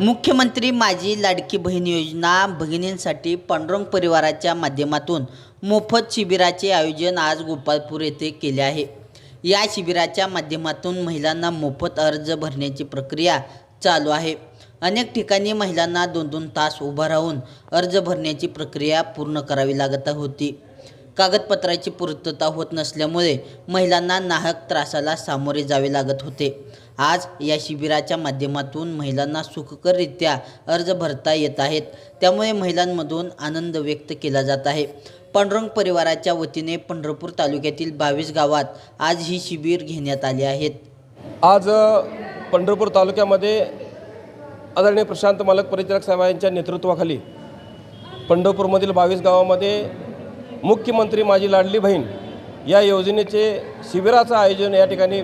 मुख्यमंत्री माझी लाडकी बहीण योजना भगिनींसाठी पांडुरंग परिवाराच्या माध्यमातून मोफत शिबिराचे आयोजन आज गोपाळपूर येथे केले आहे. या शिबिराच्या माध्यमातून महिलांना मोफत अर्ज भरण्याची प्रक्रिया चालू आहे. अनेक ठिकाणी महिलांना दोन दोन तास उभा राहून अर्ज भरण्याची प्रक्रिया पूर्ण करावी लागत होती. कागदपत्राची पूर्तता होत नसल्यामुळे महिलांना नाहक त्रासाला सामोरे जावे लागत होते. आज या शिबिराच्या माध्यमातून महिलांना सुखकररित्या अर्ज भरता येत आहेत. त्यामुळे महिलांमधून आनंद व्यक्त केला जात आहे. पांडुरंग परिवाराच्या वतीने पंढरपूर तालुक्यातील बावीस गावात आज ही शिबिर घेण्यात आली आहेत आज पंढरपूर तालुक्यामध्ये आदरणीय प्रशांत मालक परिचारक साहेबांच्या नेतृत्वाखाली पंढरपूरमधील बावीस गावामध्ये मुख्यमंत्री माझी लाडली बहीण या योजनेचे शिबिराचं आयोजन या ठिकाणी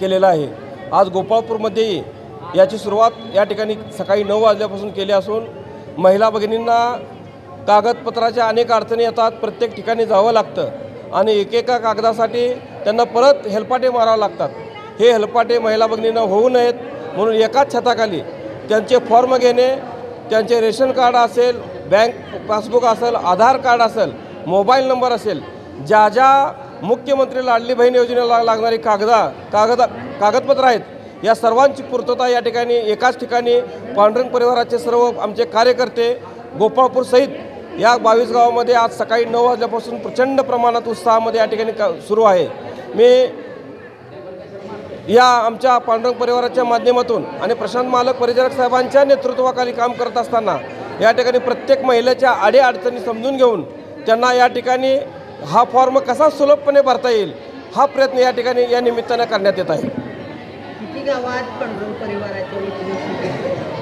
केलेलं आहे. आज गोपाळपूरमध्येही याची सुरुवात या ठिकाणी सकाळी नऊ वाजल्यापासून केली असून महिला भगिनींना कागदपत्राच्या अनेक अडचणी येतात प्रत्येक ठिकाणी जावं लागतं आणि एकेका कागदासाठी त्यांना परत हेलपाटे मारावं लागतात. हे हेलपाटे महिला भगिनींना होऊ नयेत म्हणून एकाच छताखाली त्यांचे फॉर्म घेणे त्यांचे रेशन कार्ड असेल बँक पासबुक असेल आधार कार्ड असेल मोबाईल नंबर असेल. ज्या ज्या मुख्यमंत्री लाडली बहीण योजनेला लागणारी कागदा कागद कागदपत्र आहेत या सर्वांची पूर्तता या ठिकाणी एकाच ठिकाणी पांडुरंग परिवाराचे सर्व आमचे कार्यकर्ते गोपाळपूर सहित या बावीस गावामध्ये आज सकाळी नऊ वाजल्यापासून प्रचंड प्रमाणात उत्साहामध्ये या ठिकाणी का सुरू आहे. मी या आमच्या पांडुरंग परिवाराच्या माध्यमातून आणि प्रशांत मालक परिचारक साहेबांच्या नेतृत्वाखाली काम करत असताना या ठिकाणी प्रत्येक महिलेच्या अडीअडचणी समजून घेऊन त्यांना या ठिकाणी हा फॉर्म कसा सुलभपणे भरता येईल हा प्रयत्न या ठिकाणी या निमित्तानं करण्यात येत आहे.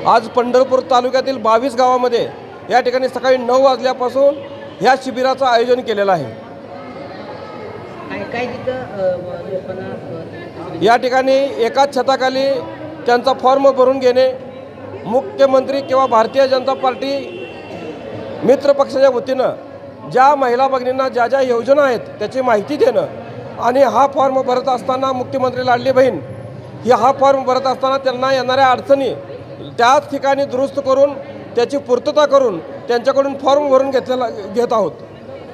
आज पंढरपूर तालुक्यातील बावीस गावामध्ये या ठिकाणी सकाळी नऊ वाजल्यापासून ह्या शिबिराचं आयोजन केलेलं आहे. या ठिकाणी एकाच छताखाली त्यांचा फॉर्म भरून घेणे मुख्यमंत्री किंवा भारतीय जनता पार्टी मित्र पक्षाच्या वतीनं ज्या महिला भगिनींना ज्या ज्या योजना आहेत त्याची माहिती देणं आणि हा फॉर्म भरत असताना मुख्यमंत्री लाडली बहीण ही हा फॉर्म भरत असताना त्यांना येणाऱ्या अडचणी त्याच ठिकाणी दुरुस्त करून त्याची पूर्तता करून त्यांच्याकडून फॉर्म भरून घेतलेला घेत आहोत.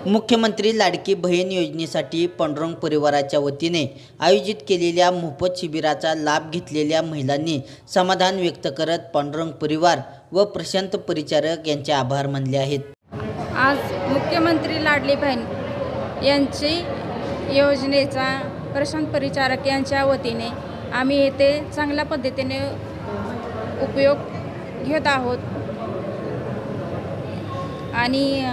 मुख्यमंत्री लाडकी बहीण योजनेसाठी पांडुरंग परिवाराच्या वतीने आयोजित केलेल्या मोफत शिबिराचा लाभ घेतलेल्या महिलांनी समाधान व्यक्त करत पांडुरंग परिवार व प्रशांत परिचारक यांचे आभार मानले आहेत. आज मुख्यमंत्री लाडली बहीण यांची योजनेचा प्रशांत परिचारक यांच्या वतीने आम्ही येथे चांगल्या पद्धतीने उपयोग घेत आहोत. आणि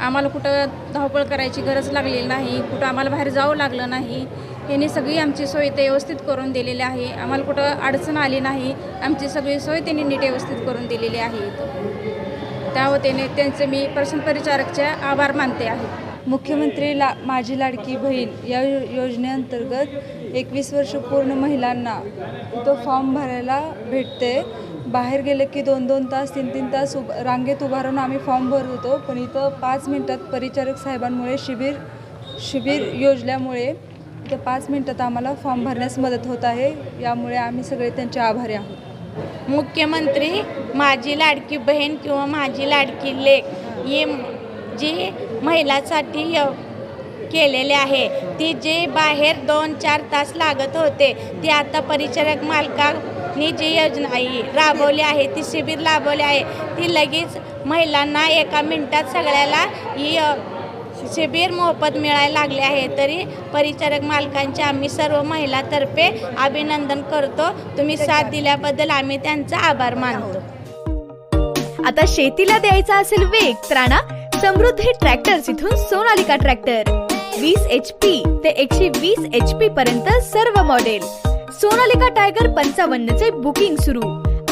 आम्हाला कुठं धावपळ करायची गरज लागलेली नाही कुठं आम्हाला बाहेर जावं लागलं नाही यांनी सगळी आमची सोय ते व्यवस्थित करून दिलेली आहे. आम्हाला कुठं अडचण आली नाही आमची सगळी सोय त्यांनी नीट व्यवस्थित करून दिलेली आहे. त्या वतीने त्यांचे मी प्रश्न परिचारकचे आभार मानते आहे. मुख्यमंत्री ला माझी लाडकी बहीण या योजनेअंतर्गत एकवीस वर्ष पूर्ण महिलांना तो फॉर्म भरायला भेटते. बाहेर गेलं की दोन दोन तास तीन तीन तास उभ रांगेत उभारून आम्ही फॉर्म भरत होतो पण इथं पाच मिनटात परिचारक साहेबांमुळे शिबिर शिबिर योजल्यामुळे इथं पाच मिनटात आम्हाला फॉर्म भरण्यास मदत होत आहे. यामुळे आम्ही सगळे त्यांचे आभारी आहोत. मुख्यमंत्री माझी लाडकी बहीण किंवा माझी लाडकी लेख ही जी महिलासाठी य- केलेले आहे ती जे बाहेर दोन चार तास लागत होते ती आता परिचारक मालकांनी जी योजना राबवली आहे ती शिबिर राबवली आहे ती लगेच महिलांना एका मिनटात सगळ्याला ही शिबीर मोफत मिळायला लागले आहे. तरी परिचारक मालकांचे आम्ही सर्व महिलातर्फे अभिनंदन करतो. तुम्ही साथ दिल्याबद्दल आम्ही त्यांचा आभार मानतो. आता शेतीला द्यायचा असेल वेग तर आणा समृद्धी ट्रॅक्टर्स इथून सोनालिका ट्रॅक्टर. वीस एच पी ते एकशे वीस एच पी पर्यंत सर्व मॉडेल सोनालिका टायगर पंचावन्न चे बुकिंग सुरू.